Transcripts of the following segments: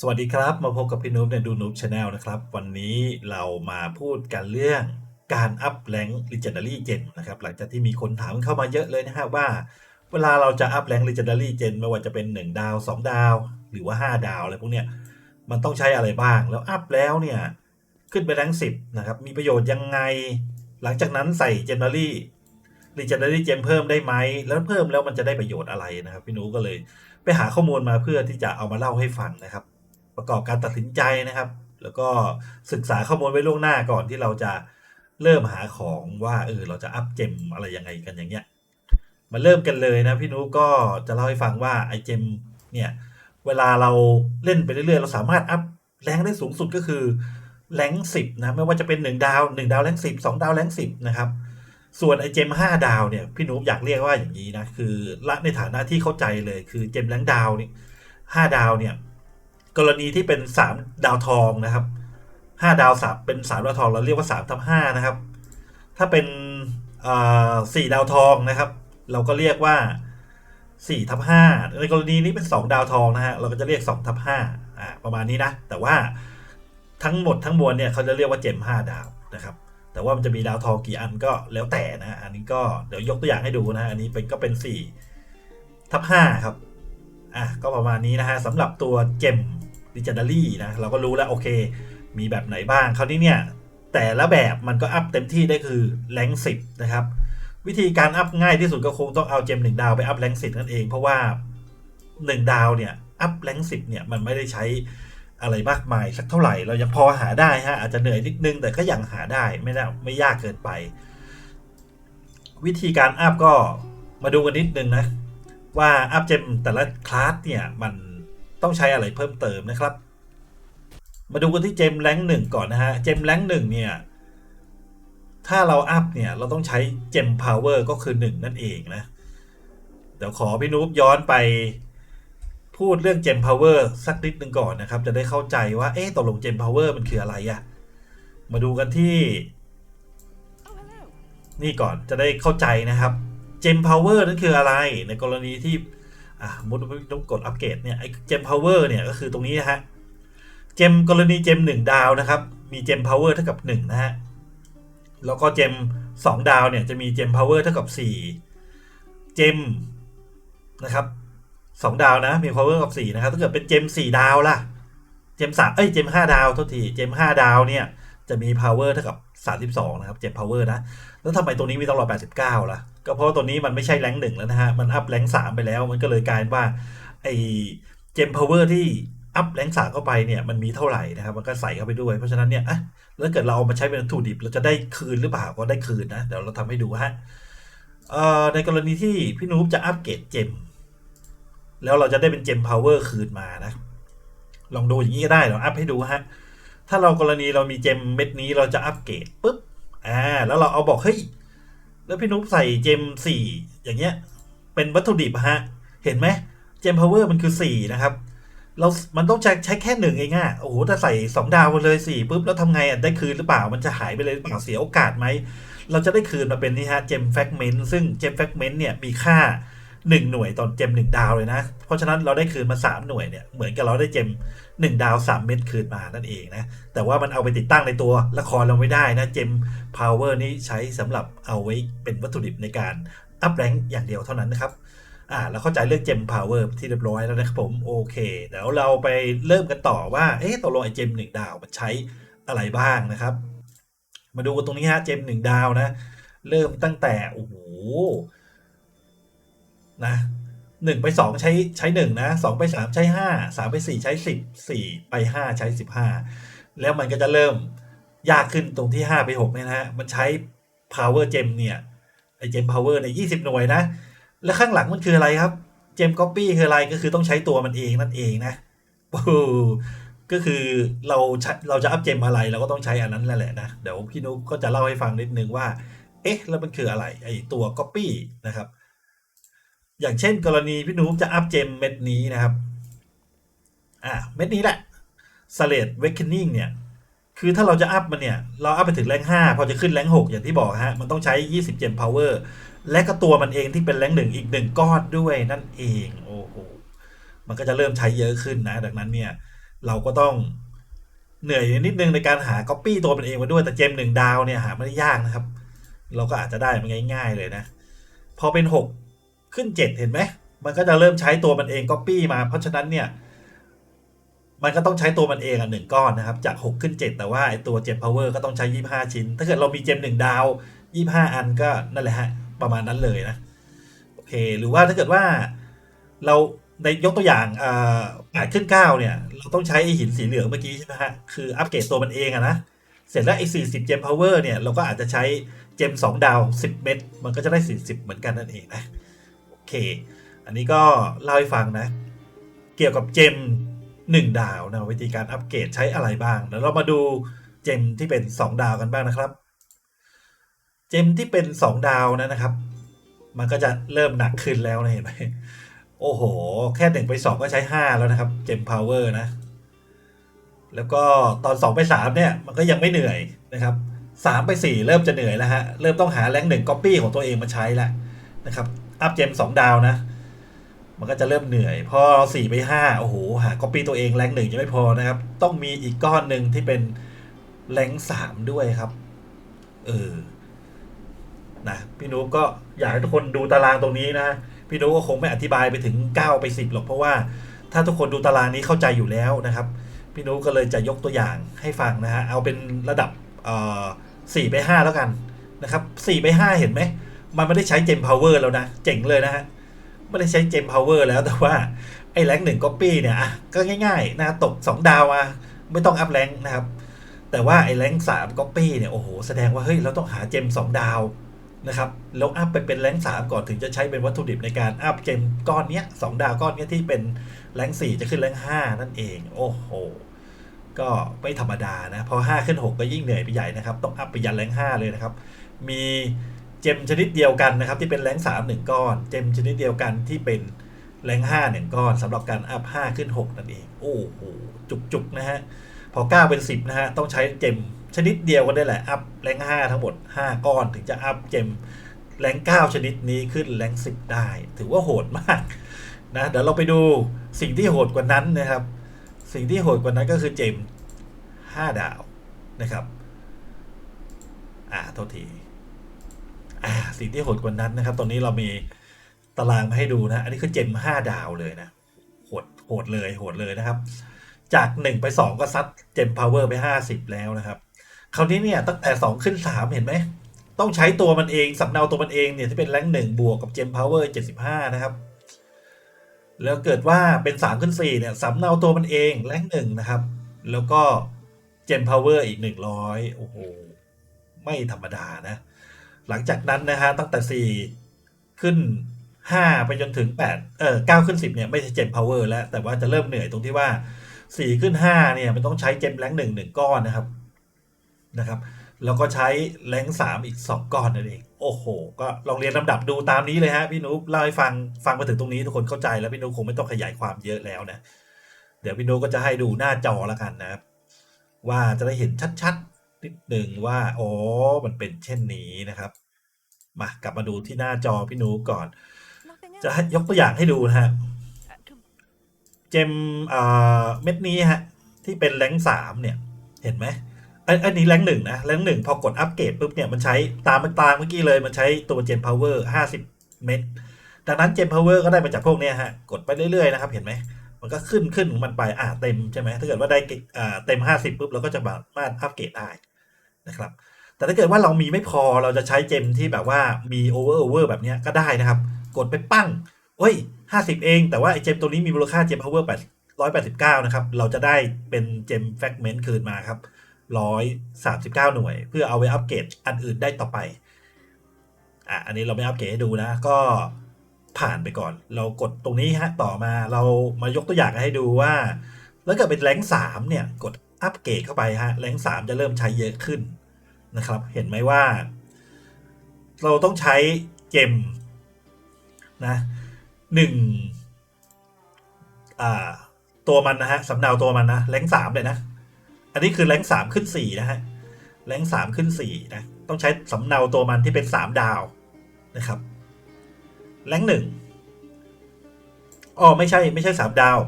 สวัสดีครับมาพบกับพี่นุ๊กในดูนุ๊กชาแนลนะครับ วันนี้เรามาพูดกันเรื่องการอัพแรง Legendary Gen นะครับหลังจากที่มีคนถามเข้ามาเยอะเลยนะฮะว่า เวลาเราจะอัพแรง Legendary Gen ไม่ว่าจะเป็น 1 ดาว 2 ดาว หรือว่า 5 ดาวอะไรพวกเนี้ยมันต้องใช้อะไรบ้างแล้วอัพแล้วเนี่ยขึ้นไปแรง10นะครับมีประโยชน์ยังไง หลังจากนั้นใส่ Generary Legendary Gem เพิ่มได้ไหมแล้วเพิ่มแล้วมันจะได้ประโยชน์อะไรนะครับพี่นุ๊กก็เลย ไปหาข้อมูลมาเพื่อที่จะเอามาเล่าให้ฟังนะครับ ประกอบการตัดสินใจนะครับ แล้วก็ศึกษาข้อมูลไว้ล่วงหน้าก่อนที่เราจะเริ่มหาของว่าเออเราจะอัพเจมอะไรยังไงกันอย่างเงี้ยมาเริ่มกันเลยนะพี่นุก็จะเล่าให้ฟังว่าไอเจมเนี่ยเวลาเราเล่นไปเรื่อยๆ เราสามารถอัพแรงได้สูงสุดก็คือแรงสิบนะไม่ว่าจะเป็นหนึ่งดาวหนึ่งดาวแรงสิบสองดาวแรงสิบนะครับ ส่วนไอเจมห้าดาวเนี่ยพี่นุอยากเรียกว่าอย่างนี้นะคือละในฐานะที่เข้าใจเลยคือเจมแรงดาวนี่ห้าดาวเนี่ย กรณีที่เป็นสามดาวทองนะครับห้าดาวสามเป็นสามดาวทองเราเรียกว่าสามทับห้านะครับ ถ้าเป็นสี่ดาวทองนะครับ เราก็เรียกว่าสี่ทับห้าในกรณีนี้เป็นสองดาวทองนะฮะเราก็จะเรียกสองทับห้าอ่าประมาณนี้นะ แต่ว่าทั้งหมดทั้งมวลเนี่ยเขาจะเรียกว่าเจมห้าดาวนะครับ แต่ว่ามันจะมีดาวทองกี่อันก็แล้วแต่นะอันนี้ก็เดี๋ยวยกตัวอย่างให้ดูนะอันนี้เป็นก็เป็นสี่ทับห้าครับ อะก็ประมาณนี้นะฮะสำหรับตัวเจมดิจิทัลี่นะเราก็รู้แล้วโอเค มีแบบไหนบ้างคราวนี้เนี่ย แต่ละแบบมันก็อัพเต็มที่ได้คือแรงสิบนะครับวิธีการอัพง่ายที่สุดก็คงต้องเอาเจมหนึ่งดาวไปอัพแรงสิบนั่นเองเพราะว่าหนึ่งดาวเนี่ยอัพแรงสิบเนี่ยมันไม่ได้ใช้อะไรมากมายสักเท่าไหร่เรายังพอหาได้ฮะอาจจะเหนื่อยนิดนึงแต่ก็ยังหาได้ไม่ได้ไม่ยากเกินไป วิธีการอัพก็มาดูกันนิดนึงนะ ว่าอัพเจมแต่ละคลาสเนี่ยมันต้องใช้อะไรเพิ่มเติมนะครับ มาดูกันที่เจมแรงหนึ่งก่อนนะฮะ เจมแรงหนึ่งเนี่ย ถ้าเราอัพเนี่ยเราต้องใช้เจมพาวเวอร์ก็คือ 1 นั่นเองนะ เดี๋ยวขอพี่นุ๊กย้อนไปพูดเรื่องเจมพาวเวอร์สักนิดหนึ่งก่อนนะครับ จะได้เข้าใจว่าเอ๊ะตกลงเจมพาวเวอร์มันคืออะไรอะมาดูกันที่ นี่ก่อนจะได้เข้าใจนะครับ เจมพาวเวอร์นั่นคืออะไรในกรณีที่อะมุดต้องกดอัปเกรดเนี่ยไอ้เจมพาวเวอร์เนี่ยก็คือตรงนี้นะฮะเจมกรณีเจมหนึ่งดาวนะครับ มีเจมพาวเวอร์เท่ากับหนึ่งนะฮะแล้วก็เจมสองดาวเนี่ยจะมีเจมพาวเวอร์เท่ากับสี่เจมนะครับสองดาวนะมีพาวเวอร์กับสี่นะครับถ้าเกิดเป็นเจมสี่ดาวล่ะ เจมสามเอ้ยเจมห้าดาวโทษทีเจมห้าดาวเนี่ย จะมีพาวเวอร์เท่ากับสามสิบสองนะครับเจมพาวเวอร์นะ แล้วทำไมตัวนี้มีต้องรอ89 ล่ะ ก็เพราะตัวนี้มันไม่ใช่แรงหนึ่งแล้วนะฮะ มันอัพแรงสามไปแล้ว มันก็เลยกลายว่าไอเจมพาวเวอร์ที่อัพแรงสามเข้าไปเนี่ย มันมีเท่าไหร่นะครับ มันก็ใส่เข้าไปด้วย เพราะฉะนั้นเนี่ยอะแล้วเกิดเราเอามาใช้เป็นวัตถุดิบ เราจะได้คืนหรือเปล่า ก็ได้คืนนะ เดี๋ยวเราทำให้ดูฮะในกรณีที่พี่นูบจะอัพเกรดเจม แล้วเราจะได้เป็นเจมพาวเวอร์คืนมานะ ลองดูอย่างนี้ก็ได้เราอัพให้ดูฮะ ถ้าเรากรณีเรามีเจมเม็ดนี้เราจะอัพเกรดปุ๊บอ่าแล้วเราเอาบอกเฮ้ยแล้วพี่นุ๊กใส่เจมสี่อย่างเงี้ย เป็นวัตถุดิบฮะ เห็นไหมเจมพาวเวอร์มันคือสี่นะครับเรา มันต้องใช้ใช้แค่หนึ่งเองอะโอ้โห ถ้าใส่สองดาวมาเลยสี่ปุ๊บ แล้วทำไงอะ ได้คืนหรือเปล่า มันจะหายไปเลยหรือเปล่า เสียโอกาสไหม เราจะได้คืนมาเป็นนี่ฮะ เจมแฟกเมนต์ ซึ่งเจมแฟกเมนต์เนี่ย มีค่า 1 หนึ่งหน่วยตอนเจม1ดาวเลยนะ เพราะฉะนั้นเราได้คืนมา3หน่วยเนี่ยเหมือนกับเราได้เจม1ดาว3เม็ดคืนมานั่นเองนะ แต่ว่ามันเอาไปติดตั้งในตัวละครเราไม่ได้นะเจมพาวเวอร์นี้ใช้สำหรับเอาไว้เป็นวัตถุดิบในการอัพแรงอย่างเดียวเท่านั้นนะครับอ่าเราเข้าใจเรื่องเจมพาวเวอร์ที่เรียบร้อยแล้วนะครับผมโอเคเดี๋ยวเราไปเริ่มกันต่อว่าเอ๊ะตกลงไอเจมหนึ่งดาวมันใช้อะไรบ้างนะครับ มาดูกันตรงนี้ฮะเจมหนึ่งดาวนะ เริ่มตั้งแต่โอ้โห นะหนึ่งไปสองใช้ใช้หนึ่งนะสองไปสามใช้ห้าสามไปสี่ใช้สิบสี่ไปห้าใช้สิบห้าแล้วมันก็จะเริ่มยากขึ้นตรงที่ห้าไปหกเนี่ยนะฮะมันใช้ power gem เนี่ยไอ gem power ในยี่สิบหน่วยนะ แล้วข้างหลังมันคืออะไรครับ gem copy คืออะไรก็คือต้องใช้ตัวมันเองนั่นเองนะโอ้ก็คือเราเราจะอัพเจมอะไรเราก็ต้องใช้อันนั้นแหละนะ เดี๋ยวพี่นุ๊กก็จะเล่าให้ฟังนิดนึงว่า เอ๊ะ แล้วมันคืออะไรไอตัว copy นะครับ อย่างเช่นกรณีพี่นุ๊กจะอัพเจมเม็ดนี้นะครับอ่าเม็ดนี้แหละ s l a t e Awakening เนี่ย คือถ้าเราจะอัพมันเนี่ย เราอัพไปถึงแรง5พอจะขึ้นแรง6อย่างที่บอกฮะ มันต้องใช้ 20 เจม power และก็ตัวมันเองที่เป็นแรงหนึ่งอีกหนึ่งก้อนด้วยนั่นเองโอ้โหมันก็จะเริ่มใช้เยอะขึ้นนะ ดังนั้นเนี่ย เราก็ต้องเหนื่อยนิดนึงในการหาก๊อปปี้ตัวมันเองมาด้วยแต่เจมหนึ่งดาวเนี่ยหาไม่ได้ยากนะครับ เราก็อาจจะได้มันง่าย ๆเลยนะ พอเป็นหก ขึ้นเจ็ดเห็นไหม มันก็จะเริ่มใช้ตัวมันเองก๊อปปี้มา เพราะฉะนั้นเนี่ย มันก็ต้องใช้ตัวมันเองอะหนึ่งก้อนนะครับ จาก 6 ขึ้น 7 แต่ว่าไอตัวเจมพาวเวอร์ก็ต้องใช้ 25 ชิ้น ถ้าเกิดเรามีเจมหนึ่งดาว 25 อันก็นั่นแหละฮะ ประมาณนั้นเลยนะ โอเค หรือว่าถ้าเกิดว่าเราในยกตัวอย่างอ่าแปดขึ้น 9 เนี่ย เราต้องใช้ไอหินสีเหลืองเมื่อกี้ใช่ไหมฮะ คืออัปเกรดตัวมันเองอะนะเสร็จแล้วไอ้40เจมพาวเวอร์เนี่ย เราก็อาจจะใช้เจม2ดาว10เม็ดมันก็จะได้40เหมือนกันนั่นเองนะ เค อันนี้ก็เล่าให้ฟังนะ เกี่ยวกับเจม1ดาวนะวิธีการอัปเกรดใช้อะไรบ้างเดี๋ยวเรามาดูเจมที่เป็น 2 ดาวกันบ้างนะครับ เจมที่เป็น 2 ดาวนะนะครับ มันก็จะเริ่มหนักขึ้นแล้วนะเห็นไหมโอ้โห แค่หนึ่งไปสองก็ใช้5แล้วนะครับเจมพาวเวอร์นะ แล้วก็ตอน2ไป3เนี่ยมันก็ยังไม่เหนื่อยนะครับ3ไป4เริ่มจะเหนื่อยแล้วฮะ เริ่มต้องหาแรงหนึ่งก๊อปปี้ของตัวเองมาใช้แล้วนะครับ อัพเจม2ดาวนะ มันก็จะเริ่มเหนื่อย พอ4ไป5โอ้โห หาก๊อปปี้ตัวเองแรงหนึ่งยังไม่พอนะครับ ต้องมีอีกก้อนหนึ่งที่เป็นแรงสามด้วยครับ เออนะพี่นุ๊กก็อยากให้ทุกคนดูตารางตรงนี้นะ พี่นุ๊กก็คงไม่อธิบายไปถึง 9 ไป 10 หรอกเพราะว่า ถ้าทุกคนดูตารางนี้เข้าใจอยู่แล้วนะครับ พี่นุ๊กก็เลยจะยกตัวอย่างให้ฟังนะฮะเอาเป็นระดับเอ่อ4ไป5แล้วกันนะครับ4ไป5เห็นไหม มันไม่ได้ใช้เจมพาวเวอร์แล้วนะ เจ๋งเลยนะฮะ ไม่ได้ใช้เจมพาวเวอร์แล้วแต่ว่า ไอ้แรงหนึ่งก๊อปปี้เนี่ยก็ง่ายๆนะตก 2 ดาวมาไม่ต้องอัพแรงนะครับ แต่ว่าไอ้แรงสามก๊อปปี้เนี่ยโอ้โหแสดงว่าเฮ้ยเราต้องหาเจม2ดาวนะครับแล้วอัพไปเป็นแรงสามก่อนถึงจะใช้เป็นวัตถุดิบในการอัพเจมก้อนเนี้ยสองดาวก้อนเนี้ยที่เป็นแรงสี่จะขึ้นแรงห้านั่นเอง โอ้โหก็ไม่ธรรมดานะพอ5ขึ้น 6 ก็ยิ่งเหนื่อยไปใหญ่นะครับ ต้องอัพไปยันแรง5เลยนะครับ มี เจมชนิดเดียวกันนะครับที่เป็นแรง3 1ก้อน เจมชนิดเดียวกันที่เป็นแรง5 1ก้อนสำหรับการอัพ5ขึ้น6นั่นเอง โอ้โหจุกๆนะฮะพอ9เป็น10นะฮะต้องใช้เจมชนิดเดียวกันได้แหละอัพแรง5ทั้งหมด5ก้อนถึงจะอัพเจมแรง9ชนิดนี้ขึ้นแรง10ได้ ถือว่าโหดมากนะเดี๋ยวเราไปดูสิ่งที่โหดกว่านั้นนะครับ สิ่งที่โหดกว่านั้นก็คือเจม5ดาวนะครับ อ่าโทษทีอ่า สิ่งที่โหดกว่านั้นนะครับ ตอนนี้เรามีตารางมาให้ดูนะ อันนี้คือเจม5ดาวเลยนะ โหดโหดเลยโหดเลยนะครับ จาก1ไป2ก็ซัดเจมพาวเวอร์ไป50แล้วนะครับ คราวนี้เนี่ยตั้งแต่2ขึ้น3เห็นไหม ต้องใช้ตัวมันเองสำเนาตัวมันเองเนี่ยที่เป็นแรงหนึ่งบวกกับเจมพาวเวอร์75นะครับแล้วเกิดว่าเป็น3ขึ้น4เนี่ยสำเนาตัวมันเองแรงหนึ่งนะครับ แล้วก็เจมพาวเวอร์อีก100โอ้โห ไม่ธรรมดานะ หลังจากนั้นนะฮะตั้งแต่ 4 ขึ้น 5 ไปจนถึง 8 เออ9ขึ้น 10 เนี่ย ไม่ใช่เจมพาวเวอร์แล้ว แต่ว่าจะเริ่มเหนื่อยตรงที่ว่า 4 ขึ้น 5 เนี่ย มันต้องใช้เจมแรงหนึ่งหนึ่งก้อนนะครับนะครับ แล้วก็ใช้แรงสามอีก 2 ก้อนนั่นเอง โอ้โห ก็ลองเรียนลำดับดูตามนี้เลยฮะพี่นุ๊กเล่าให้ฟังฟังมาถึงตรงนี้ทุกคนเข้าใจแล้วพี่นุ๊กคงไม่ต้องขยายความเยอะแล้วนะเดี๋ยวพี่นุ๊กก็จะให้ดูหน้าจอแล้วกันนะครับว่าจะได้เห็นชัดๆ นิดหนึ่งว่าอ๋อมันเป็นเช่นนี้นะครับ มากลับมาดูที่หน้าจอพี่นุ๊กก่อน จะให้ยกตัวอย่างให้ดูนะฮะเจมเอ่อเม็ดนี้ฮะ ที่เป็นแรงสามเนี่ย เห็นไหมอันอันนี้แรงหนึ่งนะแรงหนึ่งพอกดอัปเกรดปุ๊บเนี่ยมันใช้ตามมันตามเมื่อกี้เลย มันใช้ตัวเจมพาวเวอร์ห้าสิบเมตรดังนั้นเจมพาวเวอร์ก็ได้มาจากพวกเนี้ยฮะ กดไปเรื่อยๆนะครับ เห็นไหมมันก็ขึ้นขึ้นของมันไปอ่าเต็มใช่ไหมถ้าเกิดว่าได้เกรดอ่าเต็มห้าสิบปุ๊บเราก็จะสามารถอัปเกรดได้ นะครับ แต่ถ้าเกิดว่าเรามีไม่พอเราจะใช้เจมที่แบบว่ามีโอเวอร์โอเวอร์แบบนี้ก็ได้นะครับ กดไปปั้งเอ้ยห้าสิบเอง แต่ว่าไอเจมตัวนี้มีมูลค่าเจมพาวเวอร์แปดร้อยแปดสิบเก้านะครับ เราจะได้เป็นเจมแฟกเมนต์คืนมาครับร้อยสามสิบเก้าหน่วย เพื่อเอาไว้อัปเกรดอันอื่นได้ต่อไปอะอันนี้เราไม่อัปเกรดให้ดูนะ ก็ผ่านไปก่อน เรากดตรงนี้ฮะต่อมาเรามายกตัวอย่างให้ดูว่า แล้วเกิดเป็นแรงสามเนี่ย กด อัปเกรดเข้าไปฮะแรงสามจะเริ่มใช้เยอะขึ้นนะครับ เห็นไหมว่า เราต้องใช้เจมนะหนึ่งตัวมันนะฮะสำเนาตัวมันนะแรงสามเลยนะ อันนี้คือแรงสามขึ้นสี่นะฮะแรงสามขึ้นสี่นะต้องใช้สำเนาตัวมันที่เป็นสามดาวนะครับแรงหนึ่งอ๋อไม่ใช่ไม่ใช่สามดาว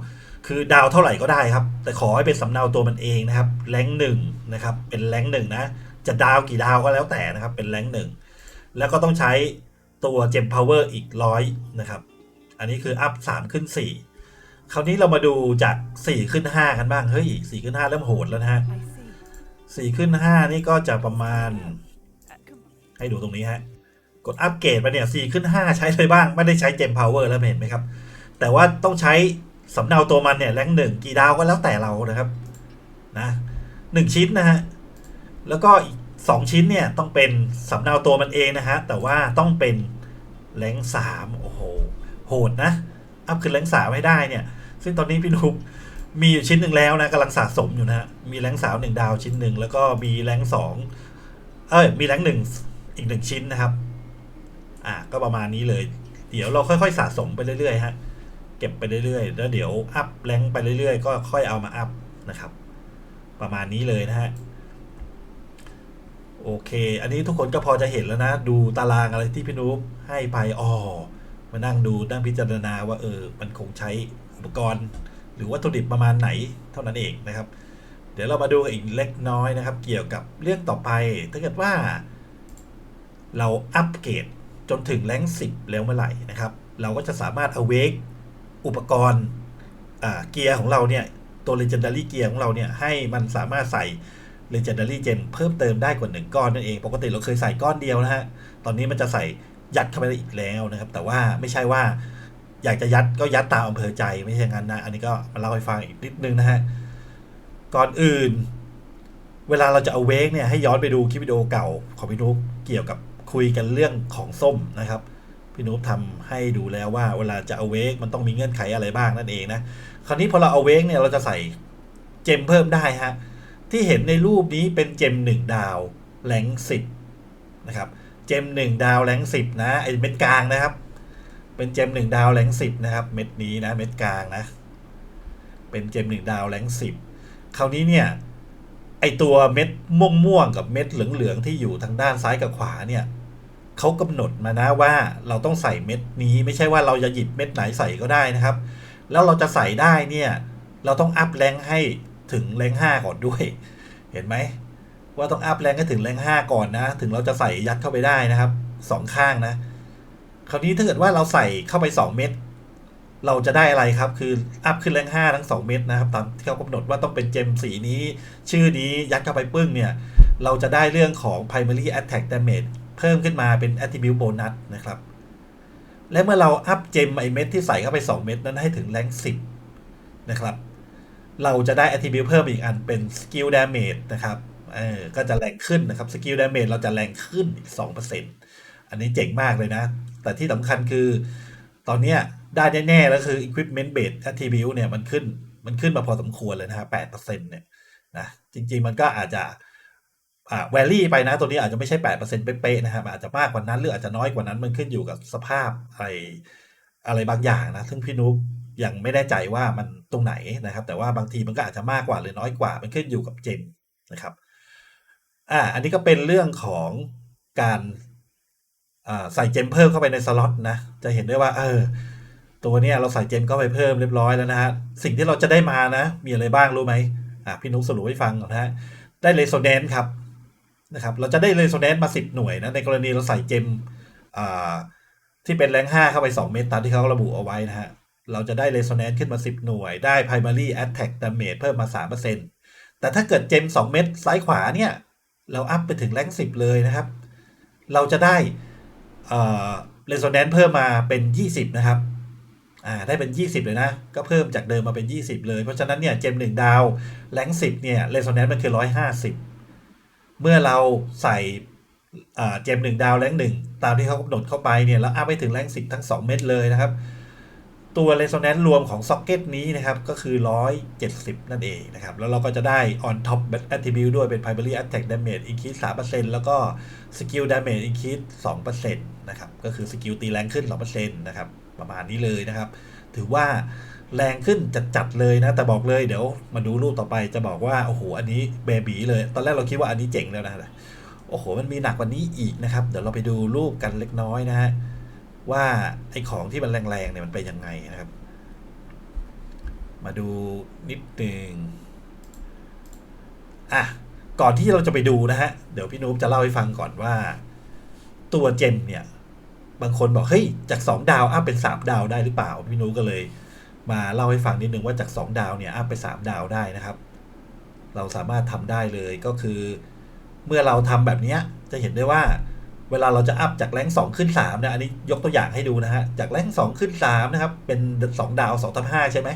คือดาวเท่าไหร่ก็ได้ครับ แต่ขอให้เป็นสำเนาตัวมันเองนะครับ แรงหนึ่งนะครับ เป็นแรงหนึ่งนะ จะดาวกี่ดาวก็แล้วแต่นะครับ เป็นแรงหนึ่ง แล้วก็ต้องใช้ตัวเจมพาวเวอร์อีกร้อยนะครับ อันนี้คืออัพสามขึ้นสี่คราวนี้เรามาดูจากสี่ขึ้นห้ากันบ้าง เฮ้ยสี่ขึ้นห้าเริ่มโหดแล้วนะฮะสี่ขึ้นห้านี่ก็จะประมาณ ให้ดูตรงนี้ฮะ กดอัปเกรดไปเนี่ยสี่ขึ้นห้าใช้เลยบ้าง ไม่ได้ใช้เจมพาวเวอร์แล้วเห็นไหมครับ แต่ว่าต้องใช้ สำเนาตัวมันเนี่ยแรงหนึ่งกี่ดาวก็แล้วแต่เรานะครับนะหนึ่งชิ้นนะฮะแล้วก็อีกสองชิ้นเนี่ยต้องเป็นสำเนาตัวมันเองนะฮะแต่ว่าต้องเป็นแรงสามโอ้โหโหดนะอัพขึ้นแรงสามให้ได้เนี่ย ซึ่งตอนนี้พี่นุ๊กมีอยู่ชิ้นหนึ่งแล้วนะกำลังสะสมอยู่นะฮะมีแรงสามหนึ่งดาวชิ้นหนึ่งแล้วก็มีแรงสองเอ้ยมีแรงหนึ่งอีกหนึ่งชิ้นนะครับ อะก็ประมาณนี้เลย เดี๋ยวเราค่อยๆสะสมไปเรื่อยๆฮะ ก็บไปเรื่อยๆ แล้วเดี๋ยวอัพแรงไปเรื่อยๆ ก็ค่อยเอามาอัพนะครับ ประมาณนี้เลยนะฮะ โอเค อันนี้ทุกคนก็พอจะเห็นแล้วนะ ดูตารางอะไรที่พี่นุ๊กให้ไปอ๋อมานั่งดูนั่งพิจารณาว่าเออ มันคงใช้อุปกรณ์ หรือวัตถุดิบประมาณไหนเท่านั้นเองนะครับ เดี๋ยวเรามาดูอีกเล็กน้อยนะครับ เกี่ยวกับเรื่องต่อไป ถ้าเกิดว่า เราอัปเกรดจนถึงแรงสิบแล้วเมื่อไหร่นะครับ เราก็จะสามารถเอุปกรณ์เกียร์ของเราเนี่ยตัว Legendary เกียร์ของเราเนี่ยให้มันสามารถใส่ Legendary Gem เพิ่มเติมได้กว่า 1 ก้อนนั่นเอง ปกติเราเคยใส่ก้อนเดียวนะฮะ ตอนนี้มันจะใส่ยัดเข้าไปได้อีกแล้วนะครับ แต่ว่าไม่ใช่ว่าอยากจะยัดก็ยัดตามอำเภอใจไม่ใช่งั้นนะ อันนี้ก็มาเล่าให้ฟังอีกนิดนึงนะฮะ ก่อนอื่น เวลาเราจะเอาเวกเนี่ยให้ย้อนไปดูคลิปวิดีโอเก่าของพี่นุ๊กเกี่ยวกับคุยกันเรื่องของส้มนะครับ พี่นุ๊กทำให้ดูแล้วว่าเวลาจะเอาเวกมันต้องมีเงื่อนไขอะไรบ้างนั่นเองนะ คราวนี้พอเราเอาเวกเนี่ยเราจะใส่เจมเพิ่มได้ฮะ ที่เห็นในรูปนี้เป็นเจมหนึ่งดาวแรงสิบนะครับ เจมหนึ่งดาวแรงสิบนะไอเม็ดกลางนะครับ เป็นเจมหนึ่งดาวแรงสิบนะครับเม็ดนี้นะเม็ดกลางนะ เป็นเจมหนึ่งดาวแรงสิบคราวนี้เนี่ยไอตัวเม็ดม่วงๆกับเม็ดเหลืองๆที่อยู่ทางด้านซ้ายกับขวาเนี่ย เขากำหนดมานะว่าเราต้องใส่เม็ดนี้ไม่ใช่ว่าเราจะหยิบเม็ดไหนใส่ก็ได้นะครับ แล้วเราจะใส่ได้เนี่ย เราต้องอัพแรงให้ถึงแรงห้าก่อนด้วย เห็นไหมว่าต้องอัพแรงให้ถึงแรงห้าก่อนนะ ถึงเราจะใส่ยัดเข้าไปได้นะครับสองข้างนะ คราวนี้ถ้าเกิดว่าเราใส่เข้าไปสองเม็ดเราจะได้อะไรครับ คืออัพขึ้นแรงห้าทั้งสองเม็ดนะครับ ตามที่เขากำหนดว่าต้องเป็นเจมสีนี้ ชื่อนี้ยัดเข้าไปปึ้งเนี่ย เราจะได้เรื่องของ primary attack damage เพิ่มขึ้นมาเป็น attribute bonus นะครับ และเมื่อเราอัพเจมไอเม็ดที่ใส่เข้าไป 2 เม็ดนั้นให้ถึงแรง10 นะครับ เราจะได้ attribute เพิ่มอีกอันเป็น skill damage นะครับเออก็จะแรงขึ้นนะครับ skill damage เราจะแรงขึ้นอีก 2%อันนี้เจ๋งมากเลยนะ แต่ที่สำคัญคือ ตอนเนี้ยได้แน่ๆแล้วคือ equipment based attribute เนี่ยมันขึ้นมันขึ้นมาพอสมควรเลยนะฮะ8%เนี่ยนะจริงๆมันก็อาจจะ แวลี่ไปนะตัวนี้อาจจะไม่ใช่แปดเปอร์เซ็นต์เป๊ะๆนะครับอาจจะมากกว่านั้นหรืออาจจะน้อยกว่านั้นมันขึ้นอยู่กับสภาพอะไรอะไรบางอย่างนะ ซึ่งพี่นุ๊กยังไม่แน่ใจว่ามันตรงไหนนะครับ แต่ว่าบางทีมันก็อาจจะมากกว่าหรือน้อยกว่า มันขึ้นอยู่กับเจมนะครับอ่าอันนี้ก็เป็นเรื่องของการอ่าใส่เจมเพิ่มเข้าไปในสล็อตนะ จะเห็นได้ว่า เออ ตัวเนี้ยเราใส่เจมเข้าไปเพิ่มเรียบร้อยแล้วนะฮะ สิ่งที่เราจะได้มานะ มีอะไรบ้างรู้ไหมอ่าพี่นุ๊กสรุปให้ฟังก่อนนะฮะ ได้เรโซแนนซ์ครับ นะครับเราจะได้เรโซแนนซ์มา 10 หน่วยนะในกรณีเราใส่เจมที่เป็นแรง5เข้าไป 2 เม็ดตามที่เขาระบุเอาไว้นะฮะเราจะได้เรโซแนนซ์ขึ้นมา 10 หน่วย ได้ primary attack damage เพิ่มมา 3%แต่ถ้าเกิดเจม 2 เม็ดซ้ายขวาเนี่ย เราอัพไปถึงแรง10 เลยนะครับ เราจะได้เรโซแนนซ์เพิ่มมาเป็น 20 นะครับอ่าได้เป็น 20 เลยนะ ก็เพิ่มจากเดิมมาเป็น 20 เลย เพราะฉะนั้นเนี่ยเจม1ดาวแรง10เนี่ยเรโซแนนซ์มันคือ 150 เมื่อเราใส่อ่าเจม1ดาวแรง1ตามที่เขากำหนดเข้าไปเนี่ยแล้วอัพไปถึงแรง10ทั้ง 2 เม็ดเลยนะครับ ตัวเรโซแนนซ์รวมของซ็อกเก็ตนี้นะครับ ก็คือ 170 นั่นเองนะครับ แล้วเราก็จะได้ on top attribute ด้วยเป็น primary attack damage increase 3%แล้วก็ skill damage increase 2%นะครับ ก็คือสกิลตีแรงขึ้น 2%นะครับ ประมาณนี้เลยนะครับ ถือว่า แรงขึ้นจัดๆเลยนะ แต่บอกเลยเดี๋ยวมาดูรูปต่อไปจะบอกว่า โอ้โห อันนี้เบบีเลย ตอนแรกเราคิดว่าอันนี้เจ๋งแล้วนะโอ้โห มันมีหนักกว่านี้อีกนะครับ เดี๋ยวเราไปดูรูปกันเล็กน้อยนะฮะว่าไอ้ของที่มันแรงๆเนี่ยมันเป็นยังไงนะครับ มาดูนิดหนึ่งอะก่อนที่เราจะไปดูนะฮะ เดี๋ยวพี่นุ๊จะเล่าให้ฟังก่อนว่า ตัวเจมเนี่ย บางคนบอกเฮ้ยจาก 2 ดาวอัพเป็น 3 ดาวได้หรือเปล่า พี่นุ๊ก็เลย มาเล่าให้ฟังนิดนึงว่าจาก 2 ดาวเนี่ยอัพไป 3 ดาวได้นะครับ เราสามารถทำได้เลยก็คือ เมื่อเราทำแบบนี้จะเห็นได้ว่าเวลาเราจะอัพจากแรง2ขึ้น3นะอันนี้ยกตัวอย่างให้ดูนะฮะจากแรง2ขึ้น3นะครับเป็น 2 ดาว2ทับ5ใช่ไหม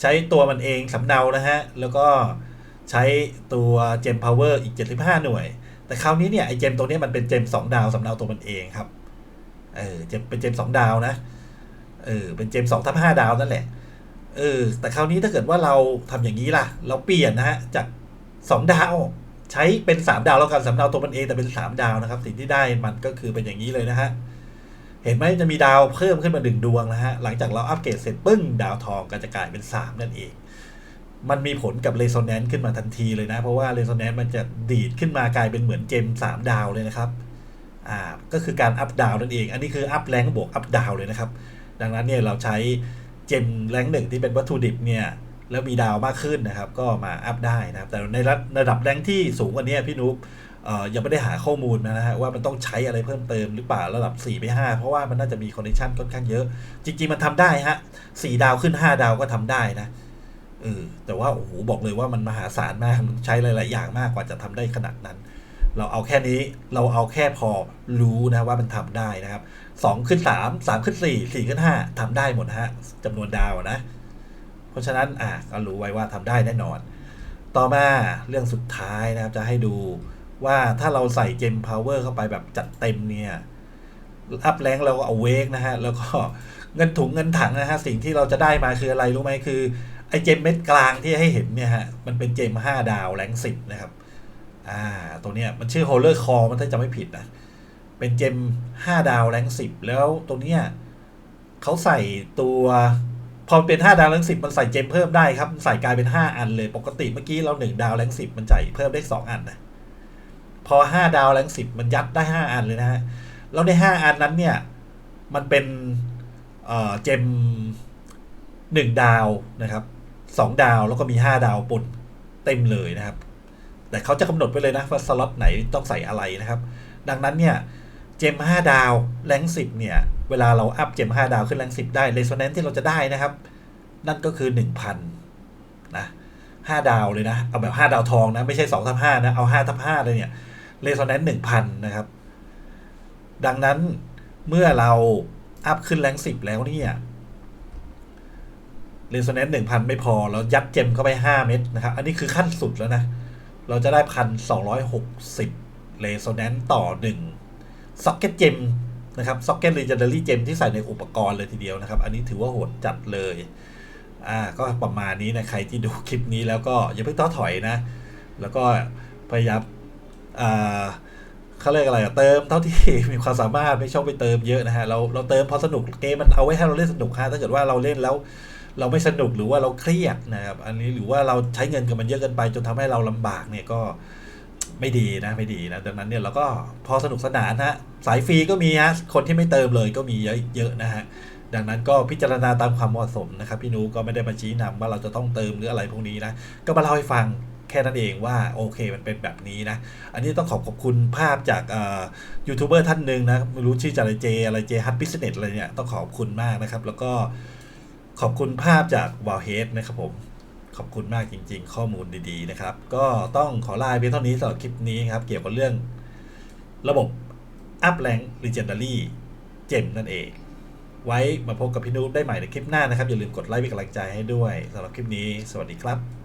ใช้ตัวมันเองสำเนานะฮะแล้วก็ใช้ตัวเจมพาวเวอร์อีก 75 หน่วย แต่คราวนี้เนี่ยไอเจมตัวนี้มันเป็นเจม2ดาวสำเนาตัวมันเองครับเออเจมเป็นเจม2ดาวนะ เออเป็นเจม2ทับ5ดาวนั่นแหละเออแต่คราวนี้ถ้าเกิดว่าเราทำอย่างนี้ล่ะ เราเปลี่ยนนะฮะจาก2ดาว ใช้เป็น3ดาวแล้วกันสำเนาตัวมันเองแต่เป็น3ดาวนะครับ สิ่งที่ได้มันก็คือเป็นอย่างนี้เลยนะฮะเห็นไหมจะมีดาวเพิ่มขึ้นมาหนึ่งดวงนะฮะหลังจากเราอัปเกรดเสร็จปึ้งดาวทองก็จะกลายเป็น3นั่นเองมันมีผลกับเรโซแนนซ์ขึ้นมาทันทีเลยนะ เพราะว่าเรโซแนนซ์มันจะดีดขึ้นมากลายเป็นเหมือนเจม3ดาวเลยนะครับ อ่า ก็คือการอัพดาวนั่นเอง อันนี้คืออัพแรงบวกอัพดาวเลยนะครับ ดังนั้นเนี่ยเราใช้เจมแรงหนึ่งที่เป็นวัตถุดิบเนี่ยแล้วมีดาวมากขึ้นนะครับ ก็มาอัพได้นะครับ แต่ในระระดับแรงที่สูงกว่านี้พี่นุ๊กยังไม่ได้หาข้อมูลนะฮะว่ามันต้องใช้อะไรเพิ่มเติมหรือเปล่าระดับ 4 ไป 5 เพราะว่ามันน่าจะมีคอนดิชันค่อนข้างเยอะ จริง ๆ มันทำได้ฮะ4ดาวขึ้น 5 ดาวก็ทำได้นะเออแต่ว่าโอ้โหบอกเลยว่ามันมหาศาลมากมันใช้หลาย ๆ อย่างมากกว่าจะทำได้ขนาดนั้น เราเอาแค่นี้เราเอาแค่พอรู้นะว่ามันทำได้นะครับสองขึ้นสามสามขึ้นสี่สี่ขึ้นห้าทำได้หมดนะฮะจำนวนดาวนะ เพราะฉะนั้นอะก็รู้ไว้ว่าทำได้แน่นอน ต่อมาเรื่องสุดท้ายนะครับจะให้ดูว่าถ้าเราใส่เจมพาวเวอร์เข้าไปแบบจัดเต็มเนี่ยอัพแรงเราก็เอาเวกนะฮะ แล้วก็เงินถุงเงินถังนะฮะ สิ่งที่เราจะได้มาคืออะไรรู้ไหมคือไอเจมเม็ดกลางที่ให้เห็นเนี่ยฮะ มันเป็นเจมห้าดาวแรงสิบนะครับ อ่า ตัวเนี้ยมันชื่อ Holler Core มันถ้าจะไม่ผิดนะ เป็นเจม 5 ดาวแรงสิบแล้วตัวเนี้ยเขาใส่ตัว พอเป็น 5 ดาวแรงสิบมันใส่เจมเพิ่มได้ครับ ใส่กลายเป็น 5 อันเลย ปกติเมื่อกี้เรา 1 ดาวแรงสิบมันใส่เพิ่มได้ 2 อันนะ พอ 5 ดาวแรงสิบมันยัดได้ 5 อันเลยนะฮะ แล้วใน 5 อันนั้นเนี่ย มันเป็นเอ่อเจม1ดาวนะครับ2ดาวแล้วก็มี 5 ดาวปนเต็มเลยนะครับ แต่เขาจะกำหนดไว้เลยนะว่าสล็อตไหนต้องใส่อะไรนะครับ ดังนั้นเนี่ยเจม5ดาวแรง10เนี่ย เวลาเราอัพเจม5ดาวขึ้นแรง10ได้เรโซแนนซ์ที่เราจะได้นะครับ นั่นก็คือ1,000นะ5ดาวเลยนะ เอาแบบ5ดาวทองนะ ไม่ใช่2ทับ5นะ เอา5ทับ5เลยเนี่ยเรโซแนนซ์1,000นะครับ ดังนั้นเมื่อเราอัพขึ้นแรง10แล้วเนี่ยเรสโซแนนซ์1,000ไม่พอเรายัดเจมเข้าไป5เม็ดนะครับ อันนี้คือขั้นสุดแล้วนะ เราจะได้พันสองร้อยหกสิบเรโซแนนซ์ต่อหนึ่งซ็อกเก็ตเจมนะครับซ็อกเก็ต e ีเจนดารี่เจมที่ใส่ในอุปกรณ์เลยทีเดียวนะครับ อันนี้ถือว่าโหดจัดเลย อ่า ก็ประมาณนี้นะ ใครที่ดูคลิปนี้แล้วก็อย่าเพิ่งท้อถอยนะ แล้วก็พยายามอ่าเขาเรียกอะไรเติมเท่าที่มีความสามารถไม่ชอบไปเติมเยอะนะฮะ เราเราเติมพอสนุกเกมมันเอาไว้ให้เราเล่นสนุกฮะถ้าเกิดว่าเราเล่นแล้ว เราไม่สนุกหรือว่าเราเครียดนะครับ อันนี้หรือว่าเราใช้เงินกับมันเยอะเกินไป จนทำให้เราลำบากเนี่ยก็ไม่ดีนะไม่ดีนะดังนั้นเนี่ยเราก็พอสนุกสนานฮะสายฟรีก็มีฮะคนที่ไม่เติมเลยก็มีเยอะเยอะนะฮะดังนั้นก็พิจารณาตามความเหมาะสมนะครับ พี่นูก็ไม่ได้มาชี้นำว่าเราจะต้องเติมหรืออะไรพวกนี้นะก็มาเล่าให้ฟังแค่นั้นเองว่าโอเคมันเป็นแบบนี้นะ อันนี้ต้องขอบขอบคุณภาพจากยูทูบเบอร์ท่านหนึ่งนะไม่รู้ชื่อจาอะไรเจอะไรเจฮัตบิสเนสอะไรเนี่ยต้องขอบคุณมากนะครับ แล้วก็ ขอบคุณภาพจากวอลเฮดนะครับผม ขอบคุณมากจริง ๆ ข้อมูลดีๆนะครับ ก็ต้องขอลาไปเท่านี้สำหรับคลิปนี้ครับ เกี่ยวกับเรื่องระบบอัพแรงลิเจนดารี่เจมนั่นเอง ไว้มาพบกับพี่นุ๊กได้ใหม่ในคลิปหน้านะครับ อย่าลืมกดไลค์เป็นกำลังใจให้ด้วยสำหรับคลิปนี้ สวัสดีครับ